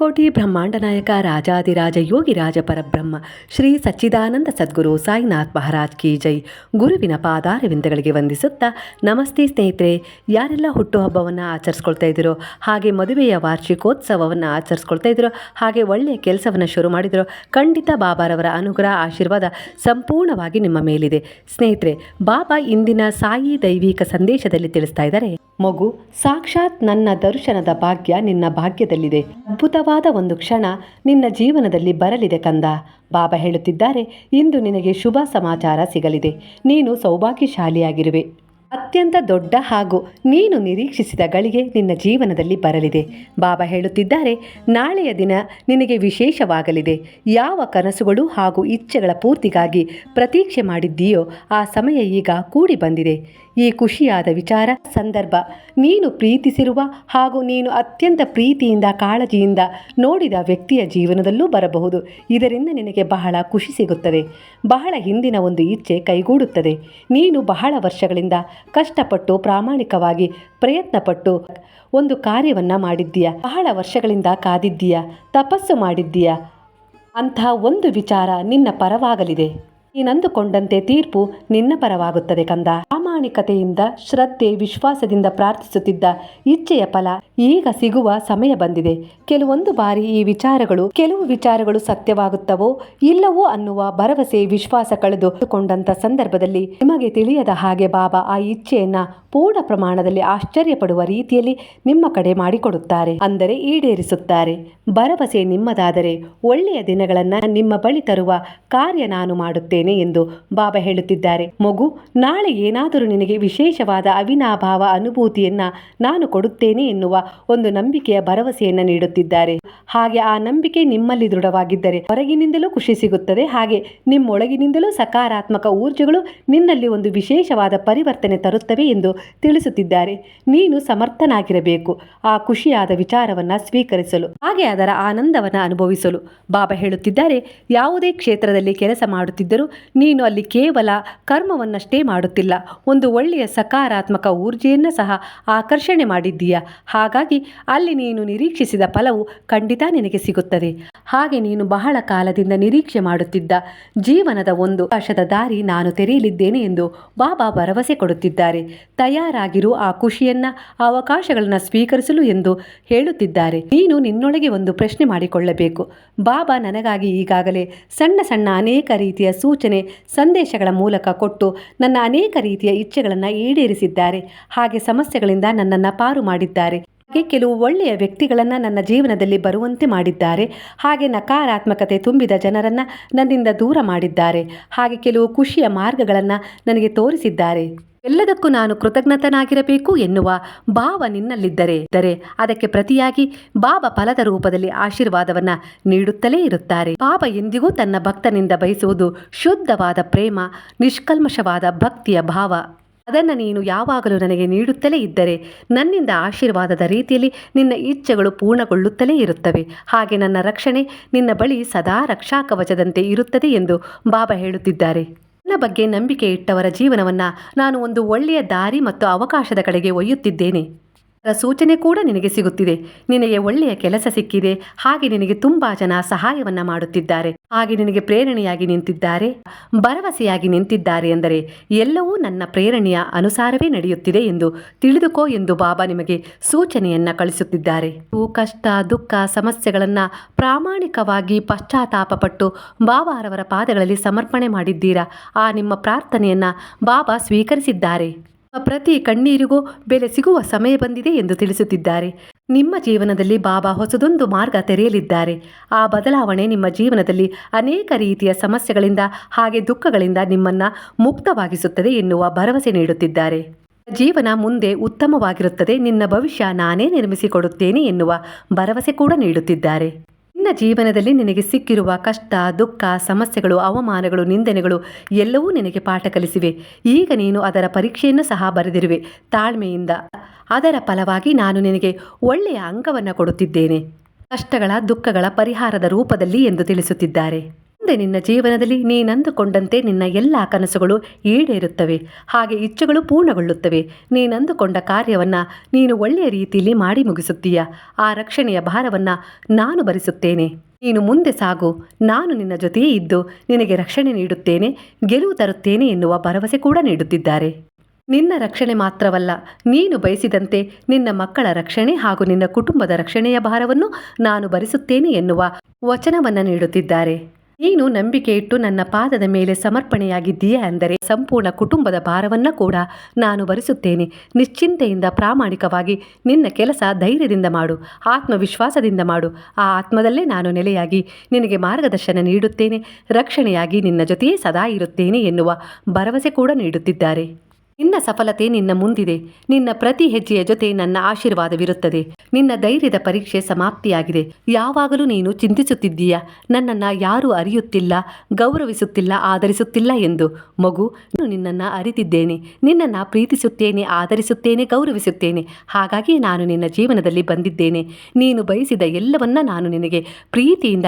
ಅನಂತಕೋಟಿ ಬ್ರಹ್ಮಾಂಡ ನಾಯಕ ರಾಜಾದಿರಾಜ ಯೋಗಿ ರಾಜ ಪರಬ್ರಹ್ಮ, ಶ್ರೀ ಸಚ್ಚಿದಾನಂದ ಸದ್ಗುರು ಸಾಯಿನಾಥ್ ಮಹಾರಾಜ್ ಕಿ ಜೈ. ಗುರುವಿನ ಪಾದಾರವಿಂದಗಳಿಗೆ ವಂದಿಸುತ್ತಾ, ನಮಸ್ತೆ ಸ್ನೇಹಿತರೆ, ಯಾರೆಲ್ಲ ಹುಟ್ಟುಹಬ್ಬವನ್ನು ಆಚರಿಸ್ಕೊಳ್ತಾ ಇದ್ದೀರೋ, ಹಾಗೆ ಮದುವೆಯ ವಾರ್ಷಿಕೋತ್ಸವವನ್ನು ಆಚರಿಸ್ಕೊಳ್ತಾ ಇದ್ದೀರೋ, ಹಾಗೆ ಒಳ್ಳೆಯ ಕೆಲಸವನ್ನು ಶುರು ಮಾಡಿದಿರೋ, ಖಂಡಿತ ಬಾಬಾರವರ ಅನುಗ್ರಹ, ಆಶೀರ್ವಾದ ಸಂಪೂರ್ಣವಾಗಿ ನಿಮ್ಮ ಮೇಲಿದೆ. ಸ್ನೇಹಿತರೆ, ಬಾಬಾ ಇಂದಿನ ಸಾಯಿ ದೈವಿಕ ಸಂದೇಶದಲ್ಲಿ ತಿಳಿಸ್ತಾ ಇದ್ದಾರೆ. ಮಗು, ಸಾಕ್ಷಾತ್ ನನ್ನ ದರ್ಶನದ ಭಾಗ್ಯ ನಿನ್ನ ಭಾಗ್ಯದಲ್ಲಿದೆ. ಅದ್ಭುತವಾದ ಒಂದು ಕ್ಷಣ ನಿನ್ನ ಜೀವನದಲ್ಲಿ ಬರಲಿದೆ ಕಂದ. ಬಾಬಾ ಹೇಳುತ್ತಿದ್ದಾರೆ, ಇಂದು ನಿನಗೆ ಶುಭ ಸಮಾಚಾರ ಸಿಗಲಿದೆ. ನೀನು ಸೌಭಾಗ್ಯಶಾಲಿಯಾಗಿರುವೆ. ಅತ್ಯಂತ ದೊಡ್ಡ ಹಾಗೂ ನೀನು ನಿರೀಕ್ಷಿಸಿದ ಗಳಿಗೆ ನಿನ್ನ ಜೀವನದಲ್ಲಿ ಬರಲಿದೆ. ಬಾಬಾ ಹೇಳುತ್ತಿದ್ದಾರೆ, ನಾಳೆಯ ದಿನ ನಿನಗೆ ವಿಶೇಷವಾಗಲಿದೆ. ಯಾವ ಕನಸುಗಳು ಹಾಗೂ ಇಚ್ಛೆಗಳ ಪೂರ್ತಿಗಾಗಿ ಪ್ರತೀಕ್ಷೆ ಮಾಡಿದ್ದೀಯೋ, ಆ ಸಮಯ ಈಗ ಕೂಡಿ ಬಂದಿದೆ ಈ ಖುಷಿಯಾದ ವಿಚಾರ, ಸಂದರ್ಭ ನೀನು ಪ್ರೀತಿಸಿರುವ ಹಾಗೂ ನೀನು ಅತ್ಯಂತ ಪ್ರೀತಿಯಿಂದ, ಕಾಳಜಿಯಿಂದ ನೋಡಿದ ವ್ಯಕ್ತಿಯ ಜೀವನದಲ್ಲೂ ಬರಬಹುದು. ಇದರಿಂದ ನಿನಗೆ ಬಹಳ ಖುಷಿ ಸಿಗುತ್ತದೆ. ಬಹಳ ಹಿಂದಿನ ಒಂದು ಇಚ್ಛೆ ಕೈಗೂಡುತ್ತದೆ. ನೀನು ಬಹಳ ವರ್ಷಗಳಿಂದ ಕಷ್ಟಪಟ್ಟು, ಪ್ರಾಮಾಣಿಕವಾಗಿ ಪ್ರಯತ್ನಪಟ್ಟು ಒಂದು ಕಾರ್ಯವನ್ನು ಮಾಡಿದ್ದೀಯ. ಬಹಳ ವರ್ಷಗಳಿಂದ ಕಾದಿದ್ದೀಯ. ತಪಸ್ಸು ಮಾಡಿದ್ದೀಯ. ಅಂಥ ಒಂದು ವಿಚಾರ ನಿನ್ನ ಪರವಾಗಲಿದೆ. ನೀನಂದುಕೊಂಡಂತೆ ತೀರ್ಪು ನಿನ್ನ ಪರವಾಗುತ್ತದೆ ಕಂದ. ಪ್ರಾಮಾಣಿಕತೆಯಿಂದ ಶ್ರದ್ಧೆ ವಿಶ್ವಾಸದಿಂದ ಪ್ರಾರ್ಥಿಸುತ್ತಿದ್ದ ಇಚ್ಛೆಯ ಫಲ ಈಗ ಸಿಗುವ ಸಮಯ ಬಂದಿದೆ. ಕೆಲವೊಂದು ಬಾರಿ ಈ ವಿಚಾರಗಳು, ಕೆಲವು ವಿಚಾರಗಳು ಸತ್ಯವಾಗುತ್ತವೋ ಇಲ್ಲವೋ ಅನ್ನುವ ಭರವಸೆ ವಿಶ್ವಾಸ ಕಳೆದುಕೊಂಡಂತ ಸಂದರ್ಭದಲ್ಲಿ ನಿಮಗೆ ತಿಳಿಯದ ಹಾಗೆ ಬಾಬಾ ಆ ಇಚ್ಛೆಯನ್ನ ಪೂರ್ಣ ಪ್ರಮಾಣದಲ್ಲಿ ಆಶ್ಚರ್ಯಪಡುವ ರೀತಿಯಲ್ಲಿ ನಿಮ್ಮ ಕಡೆ ಮಾಡಿಕೊಡುತ್ತಾರೆ ಅಂದರೆ ಈಡೇರಿಸುತ್ತಾರೆ. ಭರವಸೆ ನಿಮ್ಮದಾದರೆ ಒಳ್ಳೆಯ ದಿನಗಳನ್ನ ನಿಮ್ಮ ಬಳಿ ತರುವ ಕಾರ್ಯ ನಾನು ಮಾಡುತ್ತೇನೆ ಎಂದು ಬಾಬಾ ಹೇಳುತ್ತಿದ್ದಾರೆ. ಮಗು, ನಾಳೆ ಏನಾದರೂ ನಿನಗೆ ವಿಶೇಷವಾದ ಅವಿನಾಭಾವ ಅನುಭೂತಿಯನ್ನ ನಾನು ಕೊಡುತ್ತೇನೆ ಎನ್ನುವ ಒಂದು ನಂಬಿಕೆಯ ಭರವಸೆಯನ್ನ ನೀಡುತ್ತಿದ್ದಾರೆ. ಹಾಗೆ ಆ ನಂಬಿಕೆ ನಿಮ್ಮಲ್ಲಿ ದೃಢವಾಗಿದ್ದರೆ ಹೊರಗಿನಿಂದಲೂ ಖುಷಿ ಸಿಗುತ್ತದೆ. ಹಾಗೆ ನಿಮ್ಮೊಳಗಿನಿಂದಲೂ ಸಕಾರಾತ್ಮಕ ಊರ್ಜೆಗಳು ನಿನ್ನಲ್ಲಿ ಒಂದು ವಿಶೇಷವಾದ ಪರಿವರ್ತನೆ ತರುತ್ತವೆ ಎಂದು ತಿಳಿಸುತ್ತಿದ್ದಾರೆ. ನೀನು ಸಮರ್ಥನಾಗಿರಬೇಕು. ಆ ಖುಷಿಯಾದ ವಿಚಾರವನ್ನ ಸ್ವೀಕರಿಸಲು, ಹಾಗೆ ಅದರ ಆನಂದವನ್ನ ಅನುಭವಿಸಲು. ಬಾಬಾ ಹೇಳುತ್ತಿದ್ದಾರೆ, ಯಾವುದೇ ಕ್ಷೇತ್ರದಲ್ಲಿ ಕೆಲಸ ಮಾಡುತ್ತಿದ್ದರೂ ನೀನು ಅಲ್ಲಿ ಕೇವಲ ಕರ್ಮವನ್ನಷ್ಟೇ ಮಾಡುತ್ತಿಲ್ಲ. ಒಂದು ಒಳ್ಳೆಯ ಸಕಾರಾತ್ಮಕ ಊರ್ಜೆಯನ್ನು ಸಹ ಆಕರ್ಷಣೆ ಮಾಡಿದ್ದೀಯಾ? ಹಾಗಾಗಿ ಅಲ್ಲಿ ನೀನು ನಿರೀಕ್ಷಿಸಿದ ಫಲವು ಖಂಡಿತ ನಿನಗೆ ಸಿಗುತ್ತದೆ. ಹಾಗೆ ನೀನು ಬಹಳ ಕಾಲದಿಂದ ನಿರೀಕ್ಷೆ ಮಾಡುತ್ತಿದ್ದ ಜೀವನದ ಒಂದು ವರ್ಷದ ದಾರಿ ನಾನು ತೆರೆಯಲಿದ್ದೇನೆ ಎಂದು ಬಾಬಾ ಭರವಸೆ ಕೊಡುತ್ತಿದ್ದಾರೆ. ತಯಾರಾಗಿರು ಆ ಖುಷಿಯನ್ನ ಅವಕಾಶಗಳನ್ನ ಸ್ವೀಕರಿಸಲು ಎಂದು ಹೇಳುತ್ತಿದ್ದಾರೆ. ನೀನು ನಿನ್ನೊಳಗೆ ಒಂದು ಪ್ರಶ್ನೆ ಮಾಡಿಕೊಳ್ಳಬೇಕು. ಬಾಬಾ ನನಗಾಗಿ ಈಗಾಗಲೇ ಸಣ್ಣ ಸಣ್ಣ ಅನೇಕ ರೀತಿಯ ಸೂಚನೆ, ಸಂದೇಶಗಳ ಮೂಲಕ ಕೊಟ್ಟು ನನ್ನ ಅನೇಕ ರೀತಿಯ ಇಚ್ಛೆಗಳನ್ನು ಈಡೇರಿಸಿದ್ದಾರೆ. ಹಾಗೆ ಸಮಸ್ಯೆಗಳಿಂದ ನನ್ನನ್ನು ಪಾರು ಮಾಡಿದ್ದಾರೆ. ಹಾಗೆ ಕೆಲವು ಒಳ್ಳೆಯ ವ್ಯಕ್ತಿಗಳನ್ನು ನನ್ನ ಜೀವನದಲ್ಲಿ ಬರುವಂತೆ ಮಾಡಿದ್ದಾರೆ. ಹಾಗೆ ನಕಾರಾತ್ಮಕತೆ ತುಂಬಿದ ಜನರನ್ನು ನನ್ನಿಂದ ದೂರ ಮಾಡಿದ್ದಾರೆ. ಹಾಗೆ ಕೆಲವು ಖುಷಿಯ ಮಾರ್ಗಗಳನ್ನು ನನಗೆ ತೋರಿಸಿದ್ದಾರೆ. ಎಲ್ಲದಕ್ಕೂ ನಾನು ಕೃತಜ್ಞತನಾಗಿರಬೇಕು ಎನ್ನುವ ಭಾವ ನಿನ್ನಲ್ಲಿದ್ದರೆ, ಇದ್ದರೆ ಅದಕ್ಕೆ ಪ್ರತಿಯಾಗಿ ಬಾಬಾ ಫಲದ ರೂಪದಲ್ಲಿ ಆಶೀರ್ವಾದವನ್ನ ನೀಡುತ್ತಲೇ ಇರುತ್ತಾರೆ. ಬಾಬಾ ಎಂದಿಗೂ ತನ್ನ ಭಕ್ತನಿಂದ ಬಯಸುವುದು ಶುದ್ಧವಾದ ಪ್ರೇಮ, ನಿಷ್ಕಲ್ಮಶವಾದ ಭಕ್ತಿಯ ಭಾವ. ಅದನ್ನು ನೀನು ಯಾವಾಗಲೂ ನನಗೆ ನೀಡುತ್ತಲೇ ಇದ್ದರೆ ನನ್ನಿಂದ ಆಶೀರ್ವಾದದ ರೀತಿಯಲ್ಲಿ ನಿನ್ನ ಇಚ್ಛೆಗಳು ಪೂರ್ಣಗೊಳ್ಳುತ್ತಲೇ ಇರುತ್ತವೆ. ಹಾಗೆ ನನ್ನ ರಕ್ಷಣೆ ನಿನ್ನ ಬಳಿ ಸದಾ ರಕ್ಷಾ ಕವಚದಂತೆ ಇರುತ್ತದೆ ಎಂದು ಬಾಬಾ ಹೇಳುತ್ತಿದ್ದಾರೆ. ನನ್ನ ಬಗ್ಗೆ ನಂಬಿಕೆ ಇಟ್ಟವರ ಜೀವನವನ್ನು ನಾನು ಒಂದು ಒಳ್ಳೆಯ ದಾರಿ ಮತ್ತು ಅವಕಾಶದ ಕಡೆಗೆ ಒಯ್ಯುತ್ತಿದ್ದೇನೆ. ಸೂಚನೆ ಕೂಡ ನಿನಗೆ ಸಿಗುತ್ತಿದೆ. ನಿನಗೆ ಒಳ್ಳೆಯ ಕೆಲಸ ಸಿಕ್ಕಿದೆ. ಹಾಗೆ ನಿನಗೆ ತುಂಬಾ ಜನ ಸಹಾಯವನ್ನ ಮಾಡುತ್ತಿದ್ದಾರೆ. ಹಾಗೆ ನಿನಗೆ ಪ್ರೇರಣೆಯಾಗಿ ನಿಂತಿದ್ದಾರೆ. ಭರವಸೆಯಾಗಿ ನಿಂತಿದ್ದಾರೆ ಎಂದರೆ ಎಲ್ಲವೂ ನನ್ನ ಪ್ರೇರಣೆಯ ಅನುಸಾರವೇ ನಡೆಯುತ್ತಿದೆ ಎಂದು ತಿಳಿದುಕೋ ಎಂದು ಬಾಬಾ ನಿಮಗೆ ಸೂಚನೆಯನ್ನ ಕಳಿಸುತ್ತಿದ್ದಾರೆ. ಕಷ್ಟ, ದುಃಖ, ಸಮಸ್ಯೆಗಳನ್ನ ಪ್ರಾಮಾಣಿಕವಾಗಿ ಪಶ್ಚಾತ್ತಾಪಪಟ್ಟು ಬಾಬಾರವರ ಪಾದಗಳಲ್ಲಿ ಸಮರ್ಪಣೆ ಮಾಡಿದ್ದೀರಾ? ಆ ನಿಮ್ಮ ಪ್ರಾರ್ಥನೆಯನ್ನ ಬಾಬಾ ಸ್ವೀಕರಿಸಿದ್ದಾರೆ. ಪ್ರತಿ ಕಣ್ಣೀರಿಗೂ ಬೆಲೆ ಸಿಗುವ ಸಮಯ ಬಂದಿದೆ ಎಂದು ತಿಳಿಸುತ್ತಿದ್ದಾರೆ. ನಿಮ್ಮ ಜೀವನದಲ್ಲಿ ಬಾಬಾ ಹೊಸದೊಂದು ಮಾರ್ಗ ತೆರೆಯಲಿದ್ದಾರೆ. ಆ ಬದಲಾವಣೆ ನಿಮ್ಮ ಜೀವನದಲ್ಲಿ ಅನೇಕ ರೀತಿಯ ಸಮಸ್ಯೆಗಳಿಂದ ಹಾಗೆ ದುಃಖಗಳಿಂದ ನಿಮ್ಮನ್ನ ಮುಕ್ತವಾಗಿಸುತ್ತದೆ ಎನ್ನುವ ಭರವಸೆ ನೀಡುತ್ತಿದ್ದಾರೆ. ಜೀವನ ಮುಂದೆ ಉತ್ತಮವಾಗಿರುತ್ತದೆ. ನಿನ್ನ ಭವಿಷ್ಯ ನಾನೇ ನಿರ್ಮಿಸಿಕೊಡುತ್ತೇನೆ ಎನ್ನುವ ಭರವಸೆ ಕೂಡ ನೀಡುತ್ತಿದ್ದಾರೆ. ನಿನ್ನ ಜೀವನದಲ್ಲಿ ನಿನಗೆ ಸಿಕ್ಕಿರುವ ಕಷ್ಟ, ದುಃಖ, ಸಮಸ್ಯೆಗಳು, ಅವಮಾನಗಳು, ನಿಂದನೆಗಳು ಎಲ್ಲವೂ ನಿನಗೆ ಪಾಠ ಕಲಿಸಿವೆ. ಈಗ ನೀನು ಅದರ ಪರೀಕ್ಷೆಯನ್ನು ಸಹ ಬರೆದಿರುವೆ. ತಾಳ್ಮೆಯಿಂದ. ಅದರ ಫಲವಾಗಿ ನಾನು ನಿನಗೆ ಒಳ್ಳೆಯ ಅಂಕವನ್ನು ಕೊಡುತ್ತಿದ್ದೇನೆ. ಕಷ್ಟಗಳ, ದುಃಖಗಳ ಪರಿಹಾರದ ರೂಪದಲ್ಲಿ ಎಂದು ತಿಳಿಸುತ್ತಿದ್ದಾರೆ. ಮುಂದೆ ನಿನ್ನ ಜೀವನದಲ್ಲಿ ನೀನಂದುಕೊಂಡಂತೆ ನಿನ್ನ ಎಲ್ಲ ಕನಸುಗಳು ಈಡೇರುತ್ತವೆ. ಹಾಗೆ ಇಚ್ಛೆಗಳು ಪೂರ್ಣಗೊಳ್ಳುತ್ತವೆ. ನೀನಂದುಕೊಂಡ ಕಾರ್ಯವನ್ನು ನೀನು ಒಳ್ಳೆಯ ರೀತಿಯಲ್ಲಿ ಮಾಡಿ ಮುಗಿಸುತ್ತೀಯ? ಆ ರಕ್ಷಣೆಯ ಭಾರವನ್ನು ನಾನು ಭರಿಸುತ್ತೇನೆ. ನೀನು ಮುಂದೆ ಸಾಗು. ನಾನು ನಿನ್ನ ಜೊತೆಯೇ ಇದ್ದು ನಿನಗೆ ರಕ್ಷಣೆ ನೀಡುತ್ತೇನೆ. ಗೆಲುವು ತರುತ್ತೇನೆ ಎನ್ನುವ ಭರವಸೆ ಕೂಡ ನೀಡುತ್ತಿದ್ದಾರೆ. ನಿನ್ನ ರಕ್ಷಣೆ ಮಾತ್ರವಲ್ಲ, ನೀನು ಬಯಸಿದಂತೆ ನಿನ್ನ ಮಕ್ಕಳ ರಕ್ಷಣೆ ಹಾಗೂ ನಿನ್ನ ಕುಟುಂಬದ ರಕ್ಷಣೆಯ ಭಾರವನ್ನು ನಾನು ಭರಿಸುತ್ತೇನೆ ಎನ್ನುವ ವಚನವನ್ನು ನೀಡುತ್ತಿದ್ದಾರೆ. ನೀನು ನಂಬಿಕೆ ಇಟ್ಟು ನನ್ನ ಪಾದದ ಮೇಲೆ ಸಮರ್ಪಣೆಯಾಗಿದ್ದೀಯಾ ಅಂದರೆ ಸಂಪೂರ್ಣ ಕುಟುಂಬದ ಭಾರವನ್ನ ಕೂಡ ನಾನು ಭರಿಸುತ್ತೇನೆ. ನಿಶ್ಚಿಂತೆಯಿಂದ ಪ್ರಾಮಾಣಿಕವಾಗಿ ನಿನ್ನ ಕೆಲಸ ಧೈರ್ಯದಿಂದ ಮಾಡು, ಆತ್ಮವಿಶ್ವಾಸದಿಂದ ಮಾಡು. ಆ ಆತ್ಮದಲ್ಲೇ ನಾನು ನೆಲೆಯಾಗಿ ನಿನಗೆ ಮಾರ್ಗದರ್ಶನ ನೀಡುತ್ತೇನೆ. ರಕ್ಷಣೆಯಾಗಿ ನಿನ್ನ ಜೊತೆಯೇ ಸದಾ ಇರುತ್ತೇನೆ ಎನ್ನುವ ಭರವಸೆ ಕೂಡ ನೀಡುತ್ತಿದ್ದಾರೆ. ನಿನ್ನ ಸಫಲತೆ ನಿನ್ನ ಮುಂದಿದೆ. ನಿನ್ನ ಪ್ರತಿ ಹೆಜ್ಜೆಯ ಜೊತೆ ನನ್ನ ಆಶೀರ್ವಾದವಿರುತ್ತದೆ. ನಿನ್ನ ಧೈರ್ಯದ ಪರೀಕ್ಷೆ ಸಮಾಪ್ತಿಯಾಗಿದೆ. ಯಾವಾಗಲೂ ನೀನು ಚಿಂತಿಸುತ್ತಿದ್ದೀಯ? ನನ್ನನ್ನು ಯಾರೂ ಅರಿಯುತ್ತಿಲ್ಲ, ಗೌರವಿಸುತ್ತಿಲ್ಲ, ಆಧರಿಸುತ್ತಿಲ್ಲ ಎಂದು. ಮಗು, ನಾನು ನಿನ್ನನ್ನು ಅರಿತಿದ್ದೇನೆ. ನಿನ್ನನ್ನು ಪ್ರೀತಿಸುತ್ತೇನೆ, ಆಧರಿಸುತ್ತೇನೆ, ಗೌರವಿಸುತ್ತೇನೆ. ಹಾಗಾಗಿ ನಾನು ನಿನ್ನ ಜೀವನದಲ್ಲಿ ಬಂದಿದ್ದೇನೆ. ನೀನು ಬಯಸಿದ ಎಲ್ಲವನ್ನ ನಾನು ನಿನಗೆ ಪ್ರೀತಿಯಿಂದ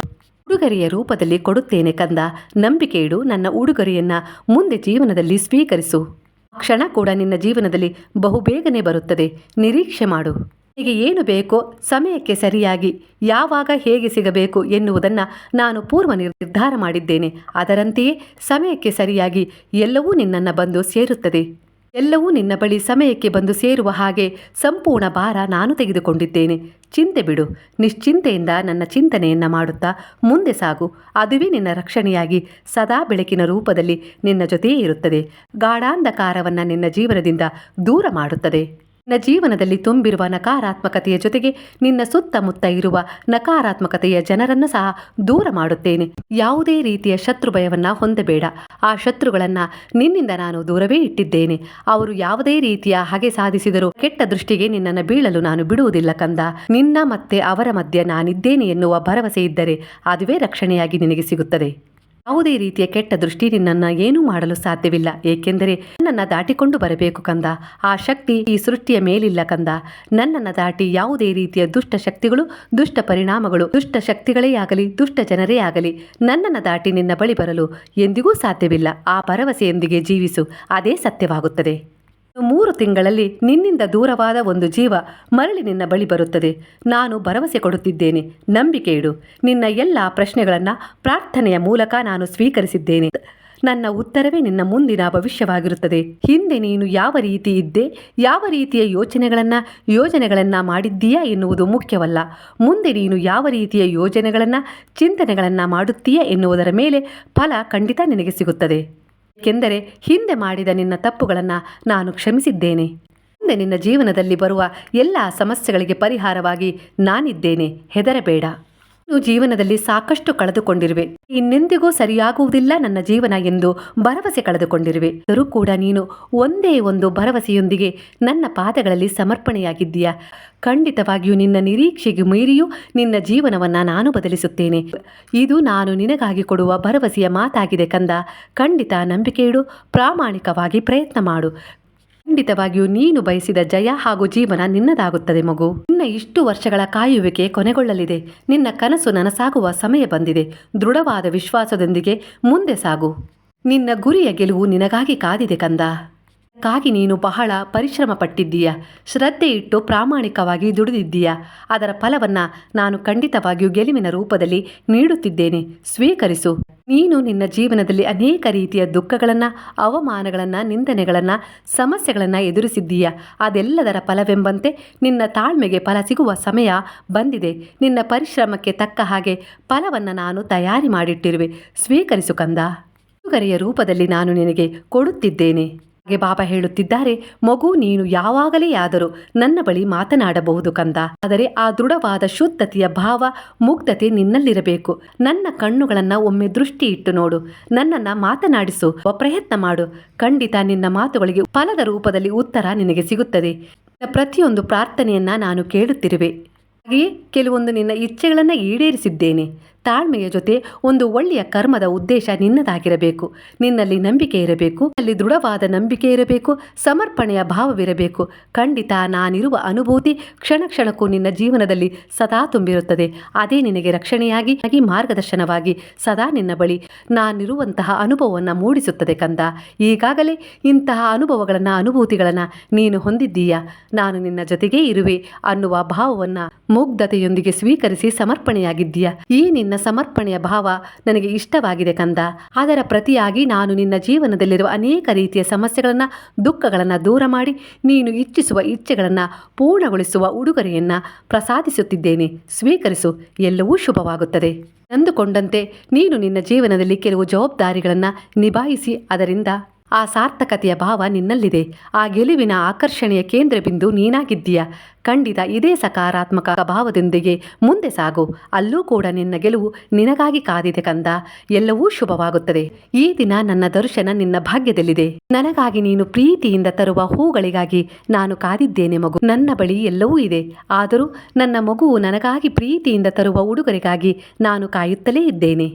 ಉಡುಗೊರೆಯ ರೂಪದಲ್ಲಿ ಕೊಡುತ್ತೇನೆ ಕಂದ. ನಂಬಿಕೆ ಇಡು ನನ್ನ ಉಡುಗೊರೆಯನ್ನು ಮುಂದೆ ಜೀವನದಲ್ಲಿ ಸ್ವೀಕರಿಸು. ಕ್ಷಣ ಕೂಡ ನಿನ್ನ ಜೀವನದಲ್ಲಿ ಬಹುಬೇಗನೆ ಬರುತ್ತದೆ. ನಿರೀಕ್ಷೆ ಮಾಡು. ನಿನಗೆ ಏನು ಬೇಕೋ ಸಮಯಕ್ಕೆ ಸರಿಯಾಗಿ, ಯಾವಾಗ ಹೇಗೆ ಸಿಗಬೇಕು ಎನ್ನುವುದನ್ನು ನಾನು ಪೂರ್ವ ನಿರ್ಧಾರ ಮಾಡಿದ್ದೇನೆ. ಅದರಂತೆಯೇ ಸಮಯಕ್ಕೆ ಸರಿಯಾಗಿ ಎಲ್ಲವೂ ನಿನ್ನನ್ನು ಬಂದು ಸೇರುತ್ತದೆ. ಎಲ್ಲವೂ ನಿನ್ನ ಬಳಿ ಸಮಯಕ್ಕೆ ಬಂದು ಸೇರುವ ಹಾಗೆ ಸಂಪೂರ್ಣ ಭಾರ ನಾನು ತೆಗೆದುಕೊಂಡಿದ್ದೇನೆ. ಚಿಂತೆ ಬಿಡು. ನಿಶ್ಚಿಂತೆಯಿಂದ ನನ್ನ ಚಿಂತನೆಯನ್ನು ಮಾಡುತ್ತಾ ಮುಂದೆ ಸಾಗು. ಅದುವೇ ನಿನ್ನ ರಕ್ಷಣೆಯಾಗಿ ಸದಾ ಬೆಳಕಿನ ರೂಪದಲ್ಲಿ ನಿನ್ನ ಜೊತೆಯೇ ಇರುತ್ತದೆ. ಗಾಢಾಂಧಕಾರವನ್ನು ನಿನ್ನ ಜೀವನದಿಂದ ದೂರ ಮಾಡುತ್ತದೆ. ನಿನ್ನ ಜೀವನದಲ್ಲಿ ತುಂಬಿರುವ ನಕಾರಾತ್ಮಕತೆಯ ಜೊತೆಗೆ ನಿನ್ನ ಸುತ್ತಮುತ್ತ ಇರುವ ನಕಾರಾತ್ಮಕತೆಯ ಜನರನ್ನು ಸಹ ದೂರ ಮಾಡುತ್ತೇನೆ. ಯಾವುದೇ ರೀತಿಯ ಶತ್ರು ಭಯವನ್ನ ಹೊಂದಬೇಡ. ಆ ಶತ್ರುಗಳನ್ನು ನಿನ್ನಿಂದ ನಾನು ದೂರವೇ ಇಟ್ಟಿದ್ದೇನೆ. ಅವರು ಯಾವುದೇ ರೀತಿಯ ಹಗೆ ಸಾಧಿಸಿದರೂ ಕೆಟ್ಟ ದೃಷ್ಟಿಗೆ ನಿನ್ನನ್ನು ಬೀಳಲು ನಾನು ಬಿಡುವುದಿಲ್ಲ ಕಂದ. ನಿನ್ನ ಮತ್ತೆ ಅವರ ಮಧ್ಯೆ ನಾನಿದ್ದೇನೆ ಎನ್ನುವ ಭರವಸೆ ಇದ್ದರೆ ಅದುವೇ ರಕ್ಷಣೆಯಾಗಿ ನಿನಗೆ ಸಿಗುತ್ತದೆ. ಯಾವುದೇ ರೀತಿಯ ಕೆಟ್ಟ ದೃಷ್ಟಿ ನಿನ್ನನ್ನು ಏನೂ ಮಾಡಲು ಸಾಧ್ಯವಿಲ್ಲ. ಏಕೆಂದರೆ ನನ್ನನ್ನು ದಾಟಿಕೊಂಡು ಬರಬೇಕು ಕಂದ. ಆ ಶಕ್ತಿ ಈ ಸೃಷ್ಟಿಯ ಮೇಲಿಲ್ಲ ಕಂದ. ನನ್ನನ್ನು ದಾಟಿ ಯಾವುದೇ ರೀತಿಯ ದುಷ್ಟ ಶಕ್ತಿಗಳು, ದುಷ್ಟ ಪರಿಣಾಮಗಳು, ದುಷ್ಟ ಶಕ್ತಿಗಳೇ ಆಗಲಿ, ದುಷ್ಟ ಜನರೇ ಆಗಲಿ ನನ್ನನ್ನು ದಾಟಿ ನಿನ್ನ ಬಳಿ ಬರಲು ಎಂದಿಗೂ ಸಾಧ್ಯವಿಲ್ಲ. ಆ ಭರವಸೆಯೊಂದಿಗೆ ಜೀವಿಸು. ಅದೇ ಸತ್ಯವಾಗುತ್ತದೆ. ಮೂರು ತಿಂಗಳಲ್ಲಿ ನಿನ್ನಿಂದ ದೂರವಾದ ಒಂದು ಜೀವ ಮರಳಿ ನಿನ್ನ ಬಳಿ ಬರುತ್ತದೆ. ನಾನು ಭರವಸೆ ಕೊಡುತ್ತಿದ್ದೇನೆ. ನಂಬಿಕೆ ಇಡು. ನಿನ್ನ ಎಲ್ಲ ಪ್ರಶ್ನೆಗಳನ್ನು ಪ್ರಾರ್ಥನೆಯ ಮೂಲಕ ನಾನು ಸ್ವೀಕರಿಸಿದ್ದೇನೆ. ನನ್ನ ಉತ್ತರವೇ ನಿನ್ನ ಮುಂದಿನ ಭವಿಷ್ಯವಾಗಿರುತ್ತದೆ. ಹಿಂದೆ ನೀನು ಯಾವ ರೀತಿ ಇದ್ದೆ, ಯಾವ ರೀತಿಯ ಯೋಚನೆಗಳನ್ನು, ಯೋಜನೆಗಳನ್ನು ಮಾಡಿದ್ದೀಯಾ ಎನ್ನುವುದು ಮುಖ್ಯವಲ್ಲ. ಮುಂದೆ ನೀನು ಯಾವ ರೀತಿಯ ಯೋಜನೆಗಳನ್ನು, ಚಿಂತನೆಗಳನ್ನು ಮಾಡುತ್ತೀಯಾ ಎನ್ನುವುದರ ಮೇಲೆ ಫಲ ಖಂಡಿತ ನಿನಗೆ ಸಿಗುತ್ತದೆ. ಏಕೆಂದರೆ ಹಿಂದೆ ಮಾಡಿದ ನಿನ್ನ ತಪ್ಪುಗಳನ್ನು ನಾನು ಕ್ಷಮಿಸಿದ್ದೇನೆ. ಮುಂದೆ ನಿನ್ನ ಜೀವನದಲ್ಲಿ ಬರುವ ಎಲ್ಲ ಸಮಸ್ಯೆಗಳಿಗೆ ಪರಿಹಾರವಾಗಿ ನಾನಿದ್ದೇನೆ. ಹೆದರಬೇಡ. ನೀನು ಜೀವನದಲ್ಲಿ ಸಾಕಷ್ಟು ಕಳೆದುಕೊಂಡಿರುವೆ. ಇನ್ನೆಂದಿಗೂ ಸರಿಯಾಗುವುದಿಲ್ಲ ನನ್ನ ಜೀವನ ಎಂದು ಭರವಸೆ ಕಳೆದುಕೊಂಡಿರುವೆ. ಆದರೂ ಕೂಡ ನೀನು ಒಂದೇ ಒಂದು ಭರವಸೆಯೊಂದಿಗೆ ನನ್ನ ಪಾದಗಳಲ್ಲಿ ಸಮರ್ಪಣೆಯಾಗಿದ್ದೀಯಾ? ಖಂಡಿತವಾಗಿಯೂ ನಿನ್ನ ನಿರೀಕ್ಷೆಗೆ ಮೀರಿಯೂ ನಿನ್ನ ಜೀವನವನ್ನು ನಾನು ಬದಲಿಸುತ್ತೇನೆ. ಇದು ನಾನು ನಿನಗಾಗಿ ಕೊಡುವ ಭರವಸೆಯ ಮಾತಾಗಿದೆ ಕಂದ. ಖಂಡಿತ ನಂಬಿಕೆ ಇಡು ಪ್ರಾಮಾಣಿಕವಾಗಿ ಪ್ರಯತ್ನ ಮಾಡು. ಖಂಡಿತವಾಗಿಯೂ ನೀನು ಬಯಸಿದ ಜಯ ಹಾಗೂ ಜೀವನ ನಿನ್ನದಾಗುತ್ತದೆ ಮಗು. ನಿನ್ನ ಇಷ್ಟು ವರ್ಷಗಳ ಕಾಯುವಿಕೆ ಕೊನೆಗೊಳ್ಳಲಿದೆ. ನಿನ್ನ ಕನಸು ನನಸಾಗುವ ಸಮಯ ಬಂದಿದೆ. ದೃಢವಾದ ವಿಶ್ವಾಸದೊಂದಿಗೆ ಮುಂದೆ ಸಾಗು. ನಿನ್ನ ಗುರಿಯ ಗೆಲುವು ನಿನಗಾಗಿ ಕಾದಿದೆ ಕಂದ. ಕಾಗಿ ನೀನು ಬಹಳ ಪರಿಶ್ರಮ ಪಟ್ಟಿದ್ದೀಯ ಶ್ರದ್ಧೆ ಇಟ್ಟು ಪ್ರಾಮಾಣಿಕವಾಗಿ ದುಡಿದಿದ್ದೀಯ. ಅದರ ಫಲವನ್ನು ನಾನು ಖಂಡಿತವಾಗಿಯೂ ಗೆಲುವಿನ ರೂಪದಲ್ಲಿ ನೀಡುತ್ತಿದ್ದೇನೆ. ಸ್ವೀಕರಿಸು. ನೀನು ನಿನ್ನ ಜೀವನದಲ್ಲಿ ಅನೇಕ ರೀತಿಯ ದುಃಖಗಳನ್ನು, ಅವಮಾನಗಳನ್ನು, ನಿಂದನೆಗಳನ್ನು, ಸಮಸ್ಯೆಗಳನ್ನು ಎದುರಿಸಿದ್ದೀಯ? ಅದೆಲ್ಲದರ ಫಲವೆಂಬಂತೆ ನಿನ್ನ ತಾಳ್ಮೆಗೆ ಫಲ ಸಿಗುವ ಸಮಯ ಬಂದಿದೆ. ನಿನ್ನ ಪರಿಶ್ರಮಕ್ಕೆ ತಕ್ಕ ಹಾಗೆ ಫಲವನ್ನು ನಾನು ತಯಾರಿ ಮಾಡಿಟ್ಟಿರುವೆ. ಸ್ವೀಕರಿಸು ಕಂದ. ಉಡುಗೊರೆಯ ರೂಪದಲ್ಲಿ ನಾನು ನಿನಗೆ ಕೊಡುತ್ತಿದ್ದೇನೆ. ಹಾಗೆ ಬಾಬಾ ಹೇಳುತ್ತಿದ್ದಾರೆ, ಮಗು, ನೀನು ಯಾವಾಗಲೇ ಆದರೂ ನನ್ನ ಬಳಿ ಮಾತನಾಡಬಹುದು ಕಂದ. ಆದರೆ ಆ ದೃಢವಾದ ಶುದ್ಧತೆಯ ಭಾವ ಮುಗ್ಧತೆ ನಿನ್ನಲ್ಲಿರಬೇಕು. ನನ್ನ ಕಣ್ಣುಗಳನ್ನು ಒಮ್ಮೆ ದೃಷ್ಟಿ ಇಟ್ಟು ನೋಡು. ನನ್ನನ್ನ ಮಾತನಾಡಿಸು. ಪ್ರಯತ್ನ ಮಾಡು. ಖಂಡಿತ ನಿನ್ನ ಮಾತುಗಳಿಗೆ ಫಲದ ರೂಪದಲ್ಲಿ ಉತ್ತರ ನಿನಗೆ ಸಿಗುತ್ತದೆ. ಪ್ರತಿಯೊಂದು ಪ್ರಾರ್ಥನೆಯನ್ನ ನಾನು ಕೇಳುತ್ತಿರುವೆ. ಹಾಗೆಯೇ ಕೆಲವೊಂದು ನಿನ್ನ ಇಚ್ಛೆಗಳನ್ನು ಈಡೇರಿಸಿದ್ದೇನೆ. ತಾಳ್ಮೆಯ ಜೊತೆ ಒಂದು ಒಳ್ಳೆಯ ಕರ್ಮದ ಉದ್ದೇಶ ನಿನ್ನದಾಗಿರಬೇಕು. ನಿನ್ನಲ್ಲಿ ನಂಬಿಕೆ ಇರಬೇಕು. ಅಲ್ಲಿ ದೃಢವಾದ ನಂಬಿಕೆ ಇರಬೇಕು. ಸಮರ್ಪಣೆಯ ಭಾವವಿರಬೇಕು. ಖಂಡಿತ ನಾನಿರುವ ಅನುಭೂತಿ ಕ್ಷಣ ಕ್ಷಣಕ್ಕೂ ನಿನ್ನ ಜೀವನದಲ್ಲಿ ಸದಾ ತುಂಬಿರುತ್ತದೆ. ಅದೇ ನಿನಗೆ ರಕ್ಷಣೆಯಾಗಿ ಮಾರ್ಗದರ್ಶನವಾಗಿ ಸದಾ ನಿನ್ನ ಬಳಿ ನಾನಿರುವಂತಹ ಅನುಭವವನ್ನು ಮೂಡಿಸುತ್ತದೆ ಕಂದ. ಈಗಾಗಲೇ ಇಂತಹ ಅನುಭವಗಳನ್ನು, ಅನುಭೂತಿಗಳನ್ನು ನೀನು ಹೊಂದಿದ್ದೀಯ? ನಾನು ನಿನ್ನ ಜೊತೆಗೇ ಇರುವೆ ಅನ್ನುವ ಭಾವವನ್ನು ಮುಗ್ಧತೆಯೊಂದಿಗೆ ಸ್ವೀಕರಿಸಿ ಸಮರ್ಪಣೆಯಾಗಿದ್ದೀಯ? ಈ ನಿನ್ನ ಸಮರ್ಪಣೆಯ ಭಾವ ನನಗೆ ಇಷ್ಟವಾಗಿದೆ ಕಂದ. ಅದರ ಪ್ರತಿಯಾಗಿ ನಾನು ನಿನ್ನ ಜೀವನದಲ್ಲಿರುವ ಅನೇಕ ರೀತಿಯ ಸಮಸ್ಯೆಗಳನ್ನು, ದುಃಖಗಳನ್ನು ದೂರ ಮಾಡಿ ನೀನು ಇಚ್ಛಿಸುವ ಇಚ್ಛೆಗಳನ್ನು, ಪೂರ್ಣಗೊಳಿಸುವ ಉಡುಗೊರೆಯನ್ನು ಪ್ರಸಾದಿಸುತ್ತಿದ್ದೇನೆ. ಸ್ವೀಕರಿಸು. ಎಲ್ಲವೂ ಶುಭವಾಗುತ್ತದೆ. ಅಂದುಕೊಂಡಂತೆ ನೀನು ನಿನ್ನ ಜೀವನದಲ್ಲಿ ಕೆಲವು ಜವಾಬ್ದಾರಿಗಳನ್ನು ನಿಭಾಯಿಸಿ, ಅದರಿಂದ ಆ ಸಾರ್ಥಕತೆಯ ಭಾವ ನಿನ್ನಲ್ಲಿದೆ. ಆ ಗೆಲುವಿನ ಆಕರ್ಷಣೆಯ ಕೇಂದ್ರ ಬಿಂದು ನೀನಾಗಿದ್ದೀಯ. ಖಂಡಿತ ಇದೇ ಸಕಾರಾತ್ಮಕ ಭಾವದೊಂದಿಗೆ ಮುಂದೆ ಸಾಗು. ಅಲ್ಲೂ ಕೂಡ ನಿನ್ನ ಗೆಲುವು ನಿನಗಾಗಿ ಕಾದಿದೆ ಕಂದ. ಎಲ್ಲವೂ ಶುಭವಾಗುತ್ತದೆ. ಈ ದಿನ ನನ್ನ ದರ್ಶನ ನಿನ್ನ ಭಾಗ್ಯದಲ್ಲಿದೆ. ನನಗಾಗಿ ನೀನು ಪ್ರೀತಿಯಿಂದ ತರುವ ಹೂಗಳಿಗಾಗಿ ನಾನು ಕಾದಿದ್ದೇನೆ ಮಗು. ನನ್ನ ಬಳಿ ಎಲ್ಲವೂ ಇದೆ. ಆದರೂ ನನ್ನ ಮಗುವು ನನಗಾಗಿ ಪ್ರೀತಿಯಿಂದ ತರುವ ಉಡುಗೊರೆಗಾಗಿ ನಾನು ಕಾಯುತ್ತಲೇ ಇದ್ದೇನೆ.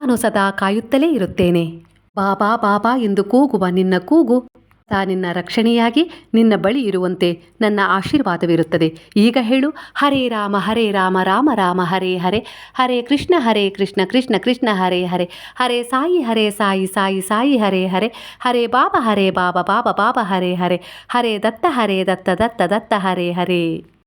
ನಾನು ಸದಾ ಕಾಯುತ್ತಲೇ ಇರುತ್ತೇನೆ. ಬಾಬಾ ಬಾಬಾ ಎಂದು ಕೂಗುವ ನಿನ್ನ ಕೂಗು ತಾ ನಿನ್ನ ರಕ್ಷಣೆಯಾಗಿ ನಿನ್ನ ಬಳಿ ಇರುವಂತೆ ನನ್ನ ಆಶೀರ್ವಾದವಿರುತ್ತದೆ. ಈಗ ಹೇಳು, ಹರೇ ರಾಮ ಹರೇ ರಾಮ ರಾಮ ರಾಮ, ಹರೇ ಹರೇ ಹರೇ ಕೃಷ್ಣ ಹರೇ ಕೃಷ್ಣ ಕೃಷ್ಣ ಕೃಷ್ಣ, ಹರೇ ಹರೇ ಹರೇ ಸಾಯಿ ಹರೇ ಸಾಯಿ ಸಾಯಿ ಸಾಯಿ, ಹರೇ ಹರೇ ಹರೇ ಬಾಬಾ ಹರೇ ಬಾಬಾ ಬಾಬಾ ಬಾಬಾ, ಹರೇ ಹರೇ ಹರೇ ದತ್ತ ಹರೇ ದತ್ತ ದತ್ತ ದತ್ತ, ಹರೇ ಹರೇ.